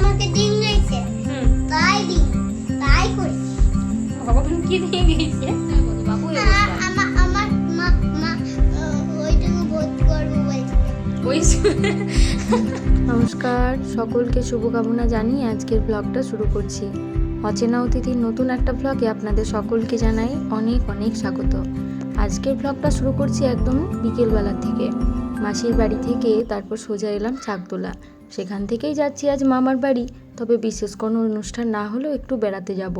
আমাকে দিন গেছে তাই দিন তাই করি ভগবান কি দিয়ে গিয়েছে বাবু আমার আমার মা মা ওইটুকু করব বলছিল ওই নমস্কার সকলকে শুভকামনা জানিয়ে আজকের ব্লগটা শুরু করছি। অচেনা অতিথির নতুন একটা ব্লগে আপনাদের সকলকে জানাই অনেক অনেক স্বাগত। আজকের ব্লগটা শুরু করছি একদম বিকেলবেলা থেকে। মাসির বাড়ি থেকে তারপর সোজা এলাম চাকদোলা। সেখান থেকেই যাচ্ছি আজ মামার বাড়ি। তবে বিশেষ কোনো অনুষ্ঠান না হলেও একটু বেড়াতে যাব।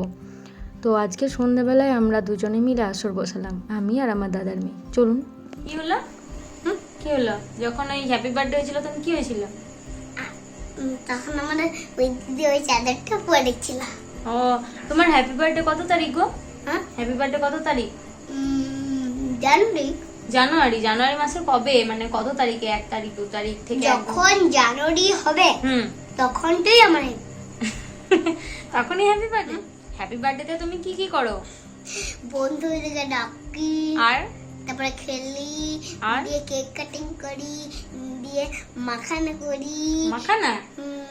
তো আজকে সন্ধ্যাবেলায় আমরা দুজনে মিলে আসর বসালাম আমি আর আমার দাদার মেয়ে। চলুন। কি হলো? হুম, কি হলো? যখন ওই হ্যাপি বার্থডে হয়েছিল তখন কি হয়েছিল? তখন আমাদের ওই দিদি ওই চাদরটা পরেছিল ও তোমার হ্যাপি বার্থডে কত তারিখ গো? হ্যাঁ? হ্যাপি বার্থডে কত তারিখ? জানুয়ারি। জানুয়ারি জানুয়ারি মাসের কবে? মানে কত তারিখে? এক তারিখ দু তারিখ থেকে যখন জানুয়ারি হবে হুম। তখনটাই আমার তখনই হ্যাপি বার্থডে হ্যাপি বার্থডেতে তুমি কি কি করো? বন্ধুদেরকে ডাকি আর? তারপরে খেলি আর? দিয়ে কেক কাটিং করি দিয়ে মাখানা করি। মাখানা?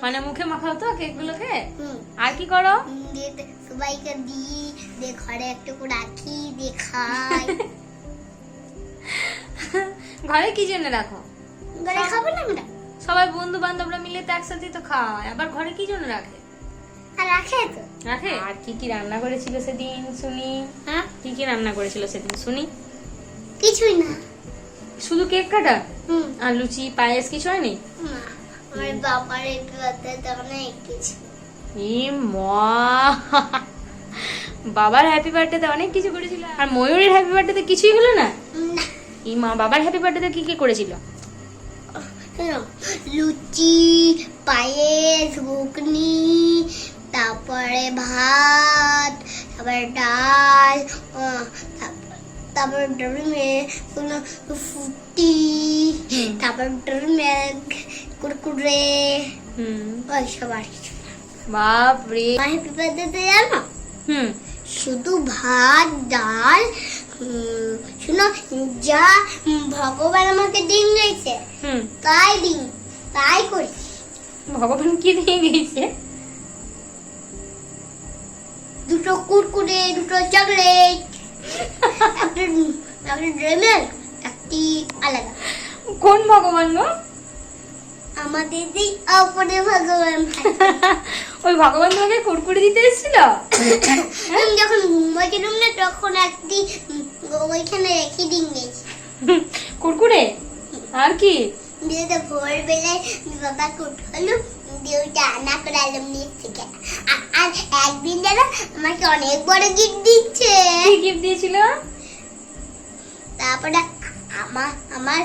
মানে মুখে মাখাও তো কেক গুলোকে? হুম, আর কি করো? দিয়ে সবাইকে দিই দিয়ে ঘরে একটু রাখি দিয়ে খাই। ঘরে কি জন্য রাখো? ঘরে খাব না আমরা? সবাই বন্ধু বান্ধবরা মিলে তো একসাথে তো খাওয়ায় আবার ঘরে কি জন্য রাখে? আর রাখে তো। রাখে? আর কি কি রান্না করেছিল সেদিন শুনি? হ্যাঁ? কি কি রান্না করেছিল সেদিন শুনি? কিছুই না। শুধু কেক কাটা? হুম। আর লুচি পায়েস কিছু হয়নি? না আমার বাবার একটু অনেক কিছু। ই মা। বাবার হ্যাপি বার্থডেতে অনেক কিছু করেছিল। আর ময়ূরের হ্যাপি বার্থডেতে কিছুই হলো না? না ই মা বাবার হ্যাপি বার্থডেতে কি কি করেছিল? লুচি পায়েস ঘুগনি তারপরে ভাত তারপরে ডাল তারপর- ড্রমে কোনো ফুটি তারপর ড্রমে কুরকুরে হুম। ওই সব আর কিছু বাপ রে হ্যাপি বার্থডেতে জানো? হুম। শুধু ভাত ডাল শোনো যা ভগবান আমাকে দিন গেছে তাই দিন তাই করি। ভগবান কি দিয়ে গিয়েছে দুটো কুরকুরে দুটো চকলেট একটা একটা ড্রেমেল একটি আলাদা। কোন ভগবান গো? আমাদের যে অপরে ভগবান ওই ভগবান তোমাকে কুরকুরি দিতে এসেছিল? যখন ঘুমাইছিলাম না তখন একটি ওইখানে রেখে দিন গেছি। কুরকুরে? আর কি? দিয়ে তো ভোরবেলায় বাবা দিয়ে ওইটা আনা করে আলম নিচ থেকে আর একদিন আমাকে অনেক বড় গিফট দিচ্ছে। গিফট দিয়েছিল? তারপরে আমার আমার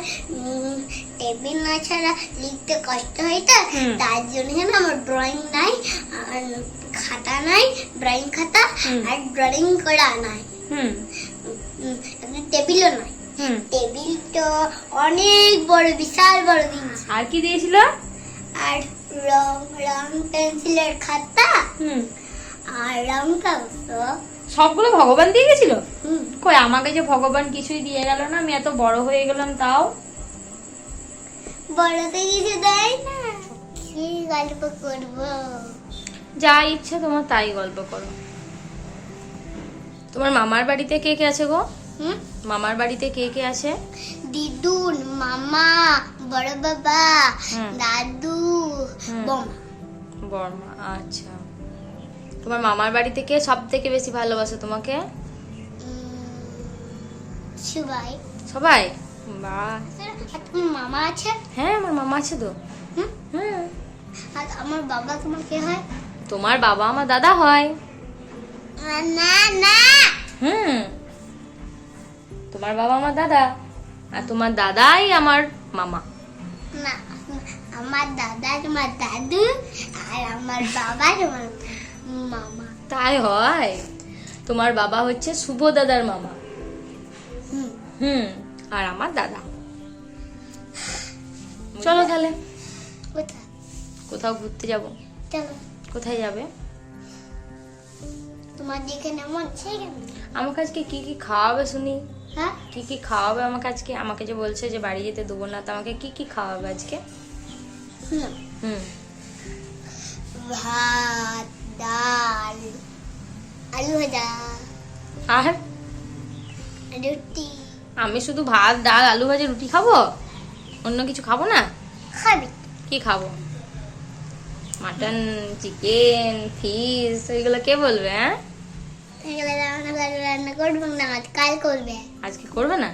টেবিল না ছাড়া লিখতে কষ্ট হয় তো তার জন্য আমার ড্রয়িং নাই আর খাতা নাই ড্রয়িং খাতা আর ড্রয়িং করা নাই। হুম। টেবিলও হুম। টেবিল তো অনেক বড় বিশাল বড় দিয়েছে আর কি দিয়েছিল? আর রং রং পেন্সিলের খাতা। হুম। আর রং কাগজ। সবগুলো ভগবান দিয়ে গেছিল? হুম। কই আমাকে যে ভগবান কিছুই দিয়ে গেল না আমি এত বড় হয়ে গেলাম তাও? বড়তে কিছু দেয় না। কি গল্প করব? যা ইচ্ছে তোমার তাই গল্প করো। তোমার মামার বাড়িতে কে কে আছে গো? হুম? মামার বাড়িতে কে কে আছে? দিদুন মামা বড় বাবা দাদু। বর্মা আচ্ছা। তোমার মামার বাড়িতে কে সব থেকে বেশি ভালোবাসে তোমাকে? সবাই। সবাই? বাহ। তোমার মামা আছে? হ্যাঁ আমার মামা আছে তো। হুম? হ্যাঁ আর আমার বাবা তোমার কে হয়? তোমার বাবা আমার দাদা হয়। না না। হুম। তোমার বাবা আমার দাদা আর তোমার দাদাই আমার মামা। না আমার দাদা তোমার দাদু আর আমার বাবা তোমার মামা। তাই হয়। তোমার বাবা হচ্ছে শুভ দাদার মামা। হুম। হুম আর আমার দাদা। চলো তাহলে। কোথাও ঘুরতে যাব। চলো। কোথায় যাবে? তোমার যেখানে মন সেখানে আমাকে আজকে কি কি খাওয়াবে শুনি? হ্যাঁ? কি কি খাওয়াবে আমাকে আজকে? আমাকে যে বলছে যে বাড়ি যেতে দেবো না তো আমাকে কি কি খাওয়াবে আজকে? হুম। ভাত ডাল আলু ভাজা। আর? রুটি। আমি শুধু ভাত ডাল আলু ভাজি রুটি খাব? অন্য কিছু খাব না? খাবি। কি খাব? মাটন চিকেন ফিশ ওইগুলো কে বলবে হ্যাঁ? রান্না করে রান্না করব না কাল করবে আজকে করবে না?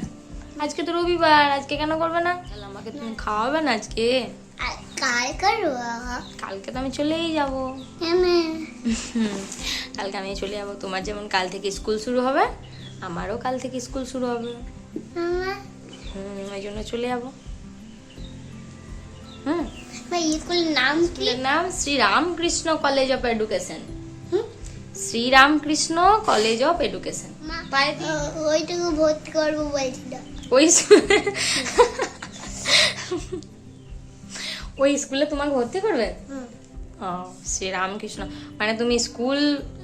আজকে তো রবিবার আজকে কেন করবে না? আমাকে তুমি খাওয়াবে না আজকে? কাল করব কালকে তো আমি চলেই যাব। কালকে আমি চলে যাব। তোমার যেমন কাল থেকে স্কুল শুরু হবে আমারও কাল থেকে স্কুল শুরু হবে। হুম ওই জন্য চলে যাব। হুম। স্কুলের নাম স্কুলের নাম Shri Ramakrishna college of education. Hmm? Shri Ramakrishna college of education ওইটুকু ভর্তি করব বলছিল ওই ওই স্কুলে তোমাকে ভর্তি করবে। ও শ্রী রামকৃষ্ণ মানে তুমি স্কুল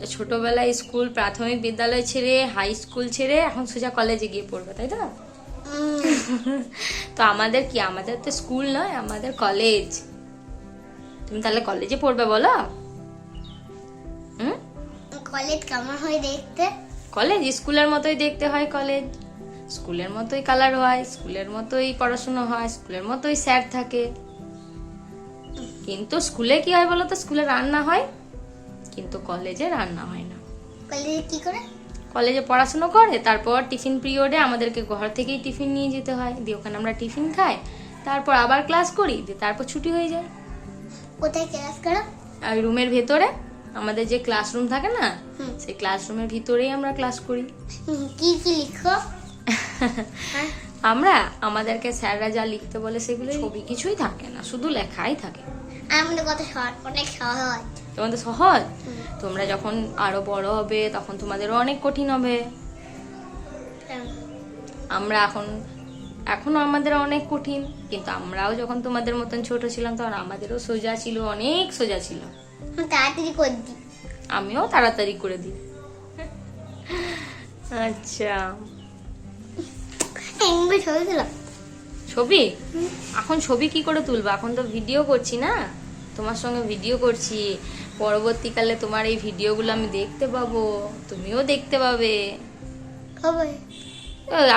ছোটবেলায় স্কুল প্রাথমিক বিদ্যালয় ছেড়ে হাই স্কুল ছেড়ে এখন সোজা কলেজে গিয়ে পড়বে তাই তো? তো আমাদের কি? আমাদের তো স্কুল নয় আমাদের কলেজ তুমি তাহলে কলেজে পড়বে বলো? কলেজ কেমন হয় দেখতে? কলেজ? স্কুলের মতোই দেখতে হয় কলেজ। স্কুলের মতোই কালার হয় স্কুলের মতোই পড়াশুনো হয় স্কুলের মতোই স্যার থাকে। কিন্তু স্কুলে কি হয় বলো তো স্কুলে রান্না হয় কিন্তু কলেজে রান্না হয় না। কলেজে কি করে? কলেজে পড়াশুনো করে তারপর টিফিন পিরিয়ডে আমাদেরকে ঘর থেকেই টিফিন নিয়ে যেতে হয়। দিয়ে ওখানে আমরা টিফিন খাই তারপর আবার ক্লাস করি দিয়ে তারপর ছুটি হয়ে যায়। কোথায় ক্লাস করো? রুমের ভেতরে। আমাদের যে ক্লাসরুম থাকে না। সেই ক্লাসরুমের ভিতরেই আমরা ক্লাস করি। কি কি লিখো? হ্যাঁ? আমরা আমাদেরকে স্যাররা যা লিখতে বলে সেগুলো ছবি কিছুই থাকে না শুধু লেখাই থাকে। আমাদের কত সহজ অনেক সহজ। তোমাদের সহজ? তোমরা যখন আরও বড় হবে তখন তোমাদেরও অনেক কঠিন হবে। আমরা এখন এখনও আমাদের অনেক কঠিন কিন্তু আমরাও যখন তোমাদের মতন ছোট ছিলাম তখন আমাদেরও সোজা ছিল অনেক সোজা ছিল। তাড়াতাড়ি করে দিই আমিও তাড়াতাড়ি করে দিই। আচ্ছা। ছবি ছবি? এখন ছবি কি করে তুলবো? এখন তো ভিডিও করছি না? তোমার সঙ্গে ভিডিও করছি। পরবর্তীকালে তোমার এই ভিডিওগুলো আমি দেখতে পাবো। তুমিও দেখতে পাবে।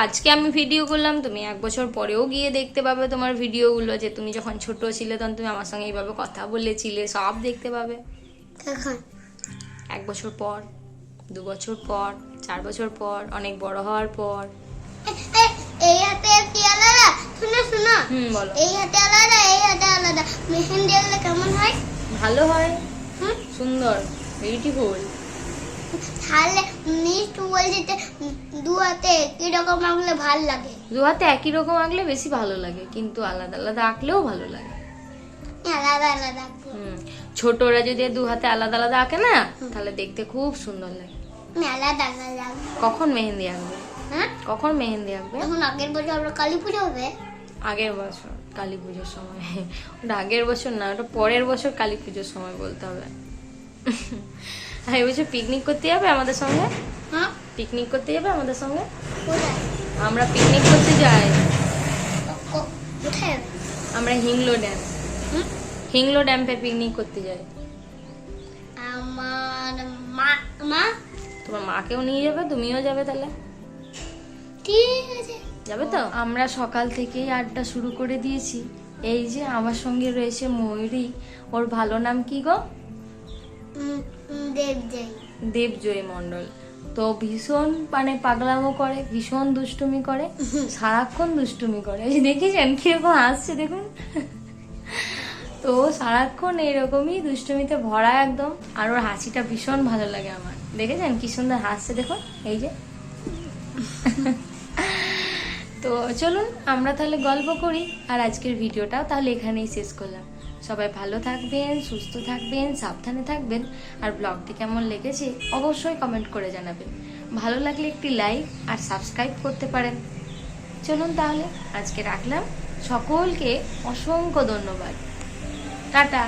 আজকে আমি ভিডিও করলাম তুমি এক বছর পরেও গিয়ে দেখতে পাবে তোমার ভিডিওগুলো যে তুমি যখন ছোট ছিলে তখন তুমি আমার সঙ্গে এইভাবে কথা বলেছিলে সব দেখতে পাবে। এক বছর পর দু বছর পর চার বছর পর অনেক বড় হওয়ার পর। এই হাতে একটি আলাদা? শোনো শোনো। হুম বলো। এই হাতে আলাদা এই হাতে আলাদা। মেহেন্দি কেমন হয়? ভালো হয়। হুম? সুন্দর বিউটিফুল তাহলে মিষ্টি বলছে যে, দু হাতে কীরকম আঁকলে ভালো লাগে? দু হাতে একই রকম আঁকলে বেশি ভালো লাগে কিন্তু আলাদা আলাদা আঁকলেও ভালো লাগে। আলাদা আলাদা হুম ছোটরা যদি দু হাতে আলাদা আলাদা আঁকে না তাহলে দেখতে খুব সুন্দর লাগে। আলাদা আলাদা কখন মেহেন্দি আঁকবে? হ্যাঁ? কখন মেহেন্দি আঁকবে? এখন আগের বছর আমরা কালী পুজো হবে। আগের বছর কালী পুজোর সময়। ওটা আগের বছর না ওটা পরের বছর কালী পুজোর সময় বলতে হবে। আর এবছর পিকনিক করতে যাবে আমাদের সঙ্গে? হ্যাঁ। পিকনিক করতে যাবে আমাদের সঙ্গে? আমরা পিকনিক করতে যাই। আমরা হিংলো ড্যাম হুম? হিংলো ড্যাম্পে পিকনিক করতে যাই। আমার মা মা? তোমার মাকেও নিয়ে যাবে তুমিও যাবে তাহলে? ঠিক আছে। যাবে তো? আমরা সকাল থেকেই আড্ডা শুরু করে দিয়েছি। এই যে আমার সঙ্গে রয়েছে ময়ূরী। ওর ভালো নাম কি গো? উম, উম, দেব যাই দেবজয়ী মণ্ডল। তো ভীষণ মানে পাগলামো করে ভীষণ দুষ্টুমি করে সারাক্ষণ দুষ্টুমি করে। দেখেছেন কীরকম হাসছে দেখুন। তো সারাক্ষণ এইরকমই দুষ্টুমিতে ভরা একদম। আর ওর হাসিটা ভীষণ ভালো লাগে আমার। দেখেছেন কি সুন্দর হাসছে দেখুন। এই যে। তো চলুন আমরা তাহলে গল্প করি। আর আজকের ভিডিওটাও তাহলে এখানেই শেষ করলাম। সবাই ভালো থাকবেন, সুস্থ থাকবেন, সাবধানে থাকবেন। আর ব্লগটি কেমন লেগেছে অবশ্যই কমেন্ট করে জানাবেন। ভালো লাগলে একটি লাইক আর সাবস্ক্রাইব করতে পারেন। চলুন তাহলে আজকে রাখলাম। সকলকে অসংখ্য ধন্যবাদ। টাটা।